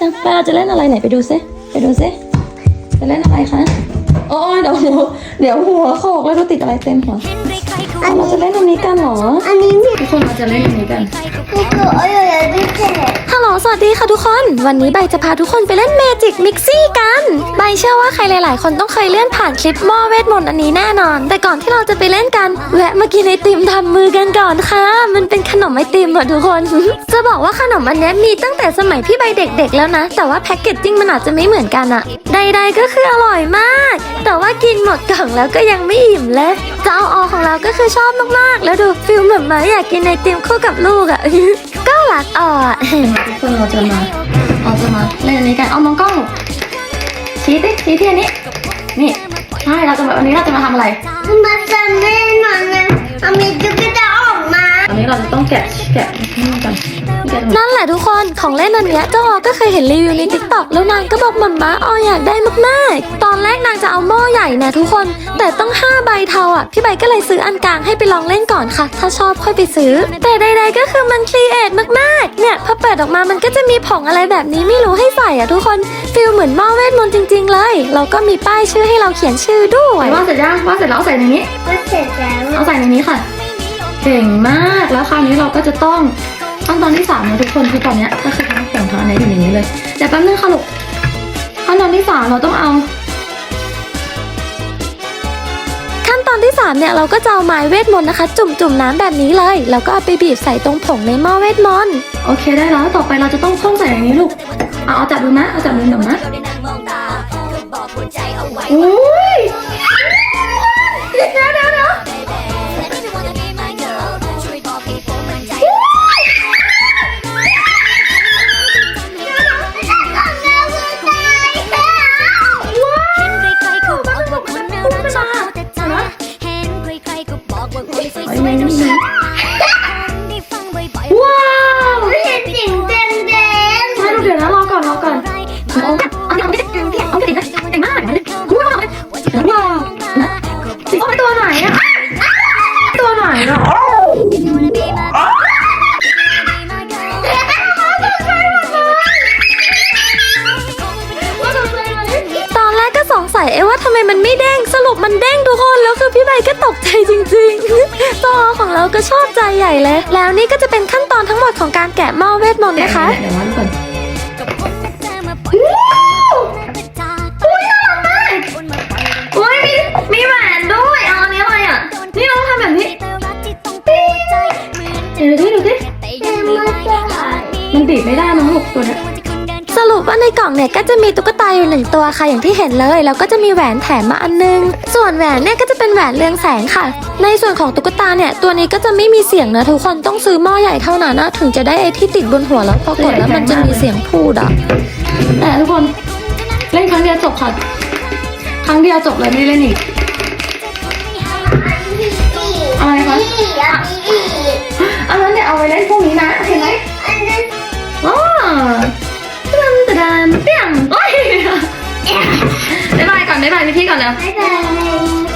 จังไปเราจะเล่นอะไรไหนไปดูซิไปดูซิจะเล่นอะไรคะโอ้ยเดี๋ยวหัวเดี๋ยวหัวโขกแล้วดูติดอะไรเต็มหัว อาเราจะเล่นอันนี้กันเหรอ อันนี้มีทุกคนเราจะเล่นอันนี้กันมีตัวอะไรด้วยใช่ไหมฮัลโหล สวัสดีค่ะทุกคน วันนี้ใบจะพาทุกคนไปเล่นเมจิกมิกซี่กัน ใบเชื่อว่าใครหลาย ๆ คนต้องเคยเลื่อนผ่านคลิปหม้อเวทมนต์อันนี้แน่นอน แต่ก่อนที่เราจะไปเล่นกัน แวะมากินไอติมทำมือกันก่อนค่ะ มันเป็นขนมไอติมอะทุกคน จะบอกว่าขนมอันเนี้ยมีตั้งแต่สมัยพี่ใบเด็ก ๆ แล้วนะ แต่ว่าแพ็กเกจจิ้งมันอาจจะไม่เหมือนกันอะใด ๆ ก็คืออร่อยมาก แต่ว่ากินหมดกล่องแล้วก็ยังไม่อิ่มเลยเจ้าออของ คือชอบมากๆ แล้วดูฟิลเหมือนมาอยากกินไอติมคู่กับลูกอะ ก็หลักอ่อทุกคนเราจะมาเราจะมาเล่นอันนี้กันเอามองกล้องชี้ดิชี้ที่อันนี้นี่ใช่เราจะมาวันนี้เราจะมาทำอะไรมาจะแน่น มาวันนี้เราจะต้องแกะแกะนี่กันแกะตรงนี้นั่นแหละทุกคนของเล่นอันเนี้ยเจ้าออก็เคยเห็นรีวิวในทิกตอกแล้วนางก็บอกมัมม้าอออยากได้มากๆ ตอนแรกนางจะเอาหม้อใหญ่นะทุกคน แต่ต้อง5ใบเทาอะพี่ใบก็เลยซื้ออันกลางให้ไปลองเล่นก่อนค่ะ ถ้าชอบค่อยไปซื้อ แต่ใดๆก็คือมันครีเอทมากๆ เนี่ยพอเปิดออกมามันก็จะมีผงอะไรแบบนี้ไม่รู้ให้ใส่อะทุกคนฟิลเหมือนหม้อเวทมนต์จริง ๆ เลยแล้วก็มีป้ายชื่อให้เราเขียนชื่อด้วยว่าเสร็จยังว่าเสร็จแล้วเอาใส่ในนี้ก็เสร็จแล้วเอาใส่ในนี้ค่ะ เก่งมาก แล้วคราวนี้เราก็จะต้องขั้นตอนที่สามนะทุกคนคือตอนเนี้ยก็คือทั้งผงทั้งอันนี้อยู่ในนี้เลยเดี๋ยวแป๊บนึงค่ะลูกขั้นตอนที่สามเราต้องเอา ขั้นตอนที่3เนี่ยเราก็จะเอาไม้เวทมนต์นะคะ จุ่มจุ่มๆน้ำแบบนี้เลย แล้วก็เอาไปบีบใส่ตรงผงในหม้อเวทมนต์โอเคได้แล้วต่อไปเราจะต้องพ่นใส่ในนี้ลูกเอาเอาจับดูนะเอาจับดูหน่อยนะอุ้ ว้าวไม่เห็นสิ่งแดงแดงใช่ลูกเดี๋ยวนะรอก่อนรอก่อนเอาเอาเอาไม่ติดเอาไม่ติดนะเก่งมากว้าวว้าวติดเอาไปตัวไหนอะตัวไหนอะตอนแรกก็สงสัยเอ๊ะว่าทำไมมันไม่เด้งสรุปมันเด้ง ตัวของเราก็ชอบใจใหญ่เลย แล้วนี่ก็จะเป็นขั้นตอนทั้งหมดของการแกะหม้อเวทมนต์นะคะ เดี๋ยววัดก่อนอุ้ยมีมีแหวนด้วยเอาอันนี้อะไรอะ นี่เราทำแบบนี้เดี๋ยวดูดิดูดิมันบีบไม่ได้มั้งลูกตัวเนี้ย สรุปว่าในกล่องเนี่ยก็จะมีตุ๊กตาอยู่หนึ่งตัวค่ะอย่างที่เห็นเลย แล้วก็จะมีแหวนแถมมาอันนึง ส่วนแหวนเนี่ยก็จะเป็นแหวนเรืองแสงค่ะ ในส่วนของตุ๊กตาเนี่ยตัวนี้ก็จะไม่มีเสียงนะทุกคนต้องซื้อหม้อใหญ่เท่านั้นนะถึงจะได้ไอที่ติดบนหัวแล้วพอกดแล้วมันจะมีเสียงพูดอะแต่ทุกคนเล่นครั้งเดียวจบค่ะ ครั้งเดียวจบเลยไม่ได้เล่นอีกอะไรคะอีกอะ บ๊ายบก่อนบ๊ายบายพี่ก่อนแล้วบายบาย